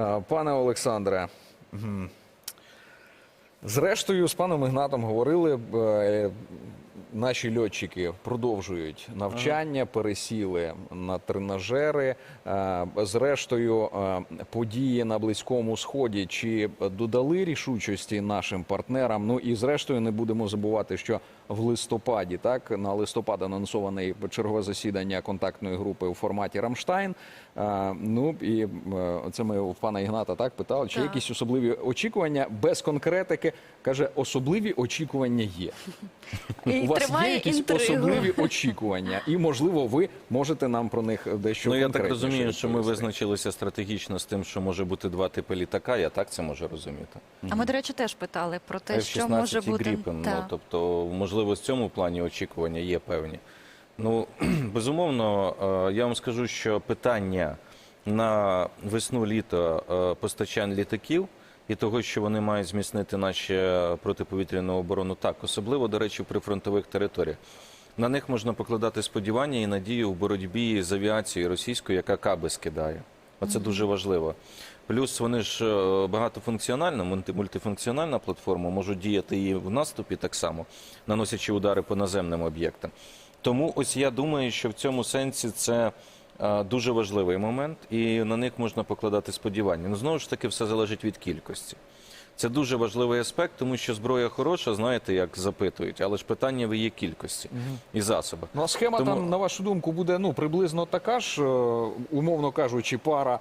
Е, Пане Олександре, зрештою, з паном Ігнатом говорили, е, наші льотчики продовжують навчання, пересіли на тренажери. Е, Зрештою, е, події на Близькому Сході чи додали рішучості нашим партнерам? Ну і зрештою не будемо забувати, що в листопаді, так на листопад анонсований чергове засідання контактної групи у форматі Рамштайн. Е, Ну і це ми у пана Ігната так питали, чи Так. якісь особливі очікування без конкретики. Каже, особливі очікування є. І У вас є якісь інтригу. особливі очікування, і можливо, ви можете нам про них дещо ну я так розумію, що ми визначилися стратегічно з тим, що може бути два типи літака. Я так це можу розуміти. А ми, до речі, теж питали про те, що F-16 і бути. Gripen, ну, тобто, можливо, в цьому плані очікування є певні. Ну, безумовно, е, я вам скажу, що питання на весну-літо е, постачань літаків і того, що вони мають зміцнити наші протиповітряну оборону, так, особливо, до речі, в прифронтових територіях. На них можна покладати сподівання і надію в боротьбі з авіацією російською, яка каби скидає. Оце дуже важливо. Плюс вони ж е, багатофункціональна, мультифункціональна платформа, можуть діяти і в наступі так само, наносячи удари по наземним об'єктам. Тому ось я думаю, що в цьому сенсі це е, дуже важливий момент, і на них можна покладати сподівання. Ну знову ж таки, все залежить від кількості. Це дуже важливий аспект, тому що зброя хороша, знаєте, як запитують, але ж питання в її кількості і засобах. Ну, а схема Тому- там, на вашу думку, буде ну приблизно така ж, е, умовно кажучи, пара е,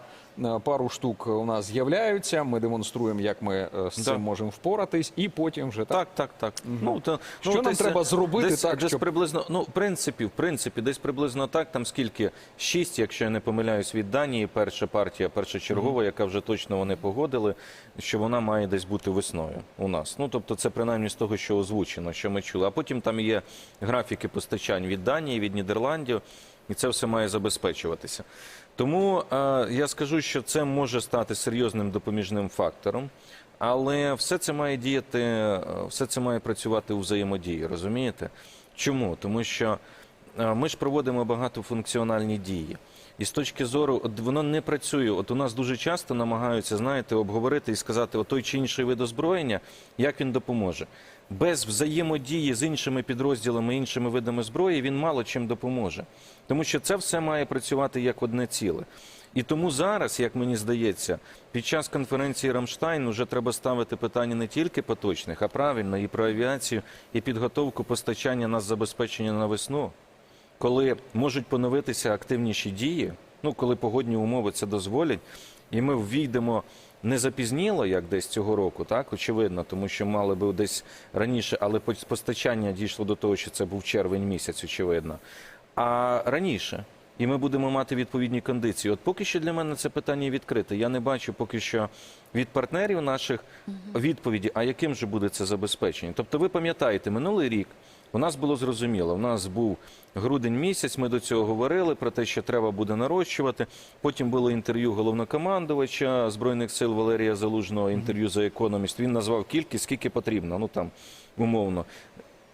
пару штук у нас з'являються. Ми демонструємо, як ми е, з цим можемо впоратись, і потім вже так. Так, так, так. Ну, то, Що ну, нам треба зробити десь, так, десь щоб- приблизно, ну, в принципі, в принципі, десь приблизно так, там скільки? Шість, якщо я не помиляюсь, від Данії, перша партія, перша чергова, яка вже точно вони погодили, що вона має десь бути весною у нас. Ну, тобто це принаймні з того, що озвучено, що ми чули. А потім там є графіки постачань від Данії, від Нідерландів, і це все має забезпечуватися. Тому е, я скажу, що це може стати серйозним допоміжним фактором. Але все це має діяти, е, все це має працювати у взаємодії, розумієте? Чому? Тому що е, ми ж проводимо багатофункціональні дії. І з точки зору, от воно не працює. От у нас дуже часто намагаються, знаєте, обговорити і сказати, о той чи інший вид озброєння, як він допоможе. Без взаємодії з іншими підрозділами, іншими видами зброї він мало чим допоможе. Тому що це все має працювати як одне ціле. І тому зараз, як мені здається, під час конференції Рамштайн вже треба ставити питання не тільки поточних, а правильно і про авіацію, і підготовку постачання нас забезпечення на весну, коли можуть поновитися активніші дії, ну коли погодні умови це дозволять, і ми ввійдемо не запізніло, як десь цього року, так очевидно, тому що мали би десь раніше, але постачання дійшло до того, що це був червень місяць, очевидно. А раніше. І ми будемо мати відповідні кондиції. От поки що для мене це питання відкрите. Я не бачу поки що від партнерів наших відповіді, а яким же буде це забезпечення. Тобто, ви пам'ятаєте, минулий рік у нас було зрозуміло. У нас був грудень місяць. Ми до цього говорили про те, що треба буде нарощувати. Потім було інтерв'ю головнокомандувача збройних сил Валерія Залужного. Інтерв'ю за економіст. Він назвав кількість, скільки потрібно. Ну там умовно.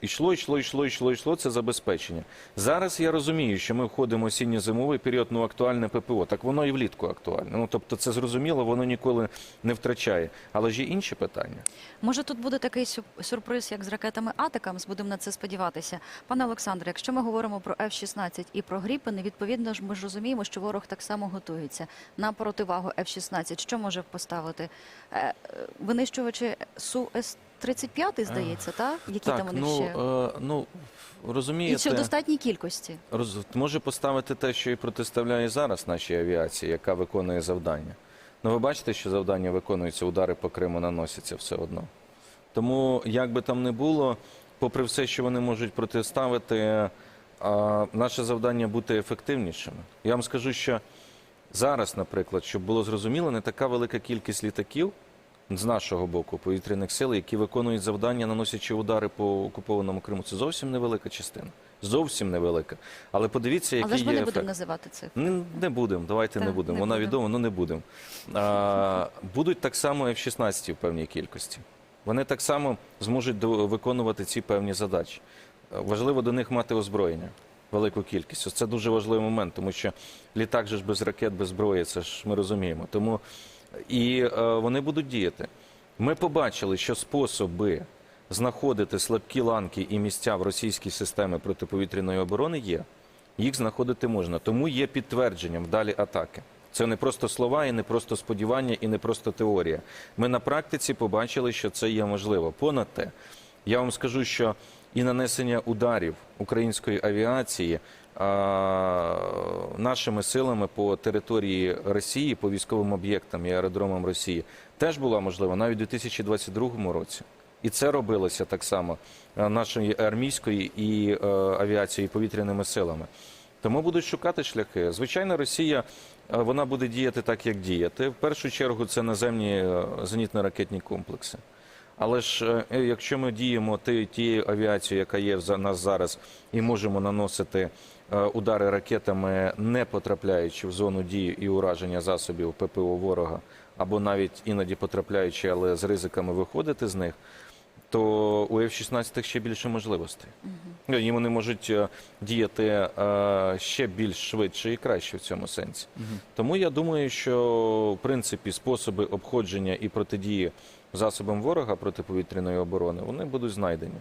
Ішло, йшло, йшло, йшло, йшло. Це забезпечення. Зараз я розумію, що ми входимо в осінньо-зимовий період ну актуальне ППО. Так воно і влітку актуальне. Ну тобто, це зрозуміло, воно ніколи не втрачає. Але ж є інші питання. Може, тут буде такий сюрприз, як з ракетами Атакамс. Будемо на це сподіватися, пане Олександре. Якщо ми говоримо про F-16 і про Гріпини, відповідно ж ми ж розуміємо, що ворог так само готується на противагу F-16. Що може поставити е, е, винищувачі су 35-й, здається, та? які так, там вони ну, ще? Е, ну, розумієте, І що достатній кількості. Роз... Може поставити те, що і протиставляє зараз нашій авіації, яка виконує завдання. Ну, ви бачите, що завдання виконуються, удари по Криму наносяться все одно. Тому, як би там не було, попри все, що вони можуть протиставити, а, наше завдання бути ефективнішими. Я вам скажу, що зараз, наприклад, щоб було зрозуміло, не така велика кількість літаків з нашого боку повітряних сил, які виконують завдання, наносячи удари по окупованому Криму. Це зовсім невелика частина. Зовсім невелика. Але подивіться, який Але ж ми є не ефект. будемо називати цифри. Не, не будемо, давайте не будемо. не Вона будемо. відома, ну не будемо. А, будуть так само F-16 в певній кількості. Вони так само зможуть виконувати ці певні задачі. Важливо до них мати озброєння, велику кількість. Ось Це дуже важливий момент, тому що літак же ж без ракет, без зброї, це ж ми розуміємо. Тому і е, вони будуть діяти. Ми побачили, що способи знаходити слабкі ланки і місця в російській системі протиповітряної оборони є. Їх знаходити можна, тому є підтвердженням вдалі атаки. Це не просто слова, і не просто сподівання, і не просто теорія. Ми на практиці побачили, що це є можливо. Понад те, я вам скажу, що і нанесення ударів української авіації нашими силами по території Росії, по військовим об'єктам і аеродромам Росії, теж була можлива навіть у 2022 році. І це робилося так само е, нашою армійською і е, авіацією, і повітряними силами. Тому будуть шукати шляхи. Звичайно, Росія е, вона буде діяти так, як діяти. В першу чергу це наземні зенітно-ракетні комплекси. Але ж е, якщо ми діємо тією авіацією, яка є в нас зараз, і можемо наносити е, удари ракетами, не потрапляючи в зону дії і ураження засобів ППО ворога, або навіть іноді потрапляючи, але з ризиками виходити з них, то у F-16 ще більше можливостей. Ну, І вони можуть е, діяти е, ще більш швидше і краще в цьому сенсі. Тому я думаю, що в принципі способи обходження і протидії засобам ворога протиповітряної оборони вони будуть знайдені.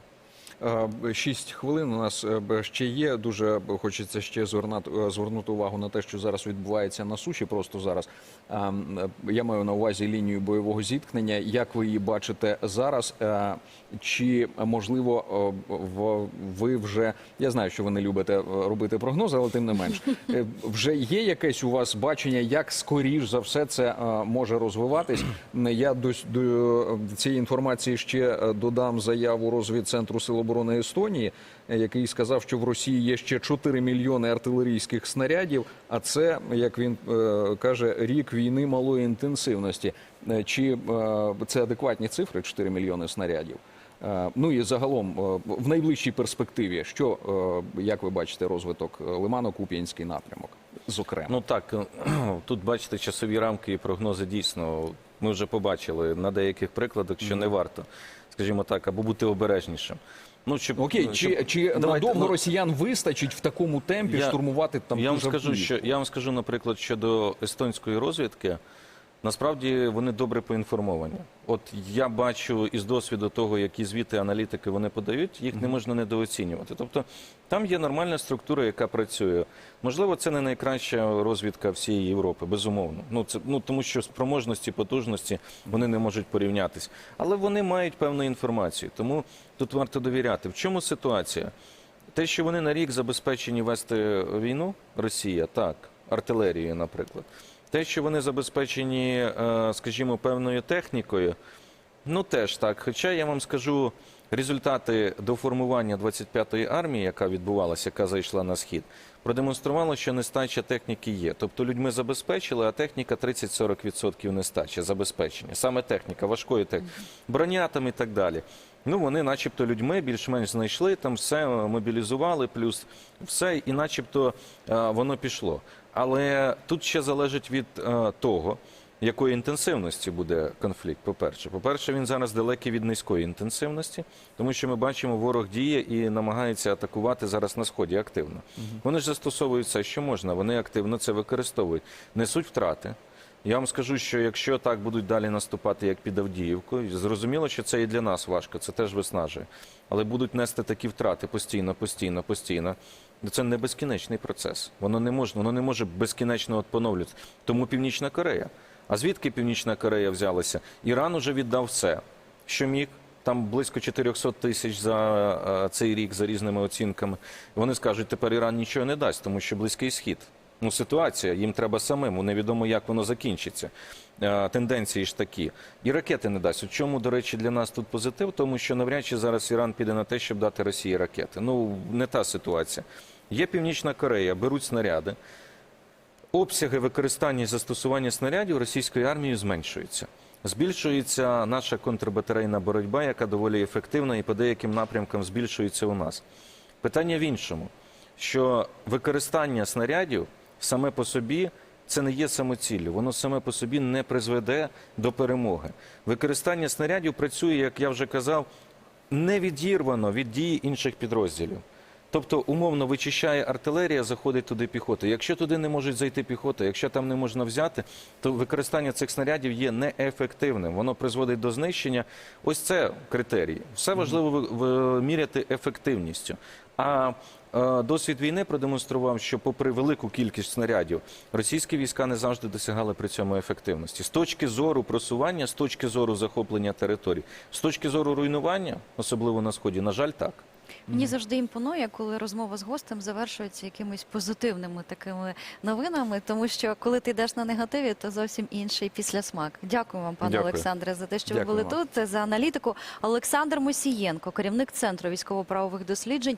Е, Шість хвилин у нас е, ще є. Дуже хочеться ще е, звернути увагу на те, що зараз відбувається на суші. Просто зараз я маю на увазі лінію бойового зіткнення. Як ви її бачите зараз? Чи можливо ви вже я знаю, що ви не любите робити прогнози, але тим не менш, вже є якесь у вас бачення, як скоріш за все це може розвиватись? Я до, цієї інформації ще додам заяву розвідцентру Сил оборони Естонії, який сказав, що в Росії є ще 4 мільйони артилерійських снарядів. А це, як він е, каже, рік війни малої інтенсивності. Е, Чи е, це адекватні цифри? 4 мільйони снарядів? Ну і загалом в найближчій перспективі, що як ви бачите, розвиток Лимано-Куп'янський напрямок, зокрема. Ну так, тут бачите часові рамки і прогнози дійсно. Ми вже побачили на деяких прикладах, що не варто, скажімо так, або бути обережнішим. Ну, чи Окей, чи, чи Давайте, надовго ну, росіян вистачить в такому темпі Я- штурмувати там я вам скажу, що я вам скажу, наприклад, щодо естонської розвідки. Насправді вони добре поінформовані. От я бачу із досвіду того, які звіти аналітики вони подають, їх не можна недооцінювати. Тобто там є нормальна структура, яка працює. Можливо, це не найкраща розвідка всієї Європи, безумовно. Ну це ну тому, що спроможності, потужності вони не можуть порівнятись, але вони мають певну інформацію. Тому тут варто довіряти. В чому ситуація? Те, що вони на рік забезпечені вести війну, Росія, так, артилерією, наприклад. Те, що вони забезпечені, е, скажімо, певною технікою, ну теж так. Хоча я вам скажу, результати до формування 25-ї армії, яка відбувалася, яка зайшла на схід, продемонструвало, що нестача техніки є. Тобто людьми забезпечили, а техніка 30-40% нестача забезпечення. Саме техніка, важкої техніки, броня там і так далі. Ну, вони, начебто, людьми більш-менш знайшли, там все мобілізували, плюс все, і начебто е, воно пішло. Але тут ще залежить від е, того, якої інтенсивності буде конфлікт. По-перше, по-перше, він зараз далекий від низької інтенсивності, тому що ми бачимо, ворог діє і намагається атакувати зараз на сході активно. Вони ж застосовують все, що можна. Вони активно це використовують, несуть втрати. Я вам скажу, що якщо так будуть далі наступати, як під Авдіївкою, зрозуміло, що це і для нас важко, це теж виснажує. Але будуть нести такі втрати постійно, постійно, постійно. Ну, Це не безкінечний процес. Воно не може, воно не може безкінечно поновлюватися. Тому Північна Корея. А звідки Північна Корея взялася? Іран уже віддав все, що міг. Там близько 400 тисяч за е, цей рік за різними оцінками. Вони скажуть, тепер Іран нічого не дасть, тому що близький схід. Ну, ситуація, їм треба самим, невідомо, як воно закінчиться. Е, Тенденції ж такі. І ракети не дасть. У чому, до речі, для нас тут позитив, тому що навряд чи зараз Іран піде на те, щоб дати Росії ракети. Ну, не та ситуація. Є Північна Корея, беруть снаряди. Обсяги використання і застосування снарядів російською армією зменшуються. Збільшується наша контрбатарейна боротьба, яка доволі ефективна і по деяким напрямкам збільшується у нас. Питання в іншому, що використання снарядів саме по собі це не є самоціллю, воно саме по собі не призведе до перемоги. Використання снарядів працює, як я вже казав, невідірвано від дії інших підрозділів. Тобто, умовно вичищає артилерія, заходить туди піхота. Якщо туди не можуть зайти піхота, якщо там не можна взяти, то використання цих снарядів є неефективним. Воно призводить до знищення. Ось це критерії. Все важливо виміряти ефективністю. А е, досвід війни продемонстрував, що, попри велику кількість снарядів, російські війська не завжди досягали при цьому ефективності. З точки зору просування, з точки зору захоплення територій, з точки зору руйнування, особливо на сході, на жаль, так. Мені завжди імпонує, коли розмова з гостем завершується якимись позитивними такими новинами, тому що коли ти йдеш на негативі, то зовсім інший післясмак. Дякую вам, пане Дякую. Олександре, за те, що ви були вам. тут за аналітику. Олександр Мосієнко, керівник центру військово-правових досліджень,